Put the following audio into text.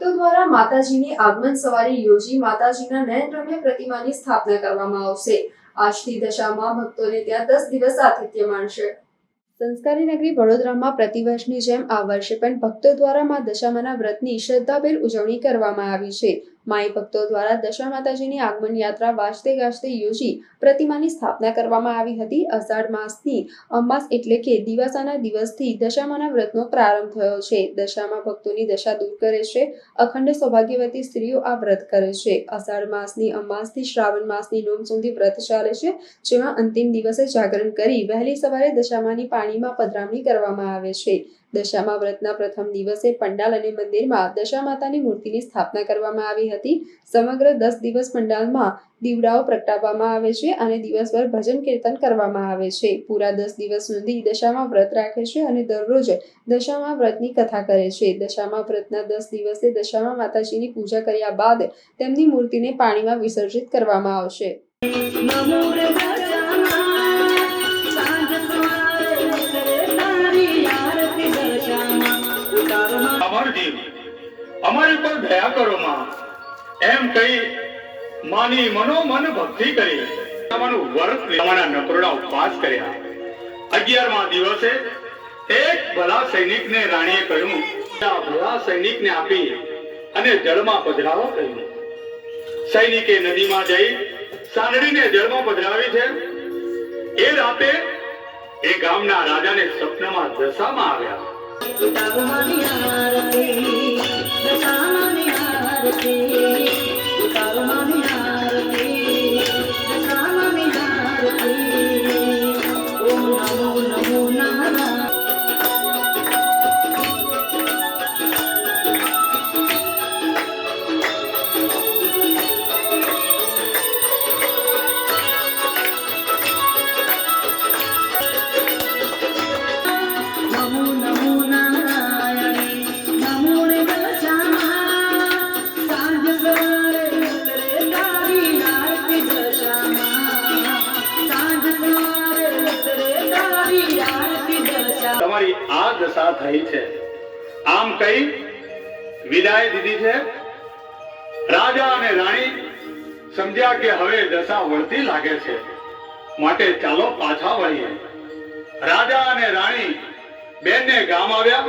દ્વારા માતાજીની આગમન સવારી યોજી માતાજીના નયનરમ્ય પ્રતિમાની સ્થાપના કરવામાં આવશે. આજથી દશામાં ભક્તોને ત્યાં દસ દિવસ આતિથ્ય માણશે સંસ્કારી નગરી વડોદરામાં પ્રતિવર્ષની જેમ આ વર્ષે પણ ભક્તો દ્વારા મા દશામાના વ્રતની શ્રદ્ધાભેર ઉજવણી કરવામાં આવી છે. માઈ ભક્તો દ્વારા દશા માતાજીની આગમન યાત્રા વાજતે ગાજતે યોજી પ્રતિમાની સ્થાપના કરવામાં આવી હતી. અષાઢ માસની અમાસ એટલે કે દિવાસાના દિવસથી દશામાના વ્રતનો પ્રારંભ થયો છે. દશામાં ભક્તોની દશા દૂર કરે છે. અખંડ સૌભાગ્યવતી સ્ત્રીઓ આ વ્રત કરે છે. અષાઢ માસની અમાસથી શ્રાવણ માસની નોમ સુધી વ્રત ચાલે છે, જેમાં અંતિમ દિવસે જાગરણ કરી વહેલી સવારે દશામાની પાણીમાં પધરામણી કરવામાં આવે છે. દશામા વ્રતના પ્રથમ દિવસે પંડાલ અને મંદિરમાં દશા માતાની મૂર્તિની સ્થાપના કરવામાં આવી હતી. સમગ્ર દસ દિવસ પંડાલમાં દીવડાઓ પ્રગટાવવામાં આવે છે અને દિવસભર ભજન કીર્તન કરવામાં આવે છે. પૂરા દસ દિવસ સુધી દશામાં વ્રત રાખે છે અને દરરોજ દશામાં વ્રતની કથા કરે છે. દશામાં વ્રતના દસ દિવસે દશામાં માતાજીની પૂજા કર્યા બાદ તેમની મૂર્તિને પાણીમાં વિસર્જિત કરવામાં આવશે. નમો પર દયા કરો માં એમ કહી માની મનોમન ભક્તિ કરી. તમારું વર્ત લેવાના નકરોડા ઉપવાસ કર્યા. અગિયારમા દિવસે એક ભલા સૈનિકને રાણીએ કહ્યું આ ભલા સૈનિકને આપી અને જળમાં પધરાવો કહ્યું. સૈનિકે નદીમાં જઈ સાંદડીને જળમાં પધરાવી છે. એ રાતે એ ગામના રાજાને સપનામાં દશામાં આવ્યા. ઓમ નમો દશા થઈ છે. આમ કઈ વિદાય દીધી છે? રાજા અને રાણી સમજ્યા કે હવે દશા વળતી લાગે છે. માટે ચાલો પાછા વળીએ. રાજા અને રાણી બેનને ગામ આવ્યા.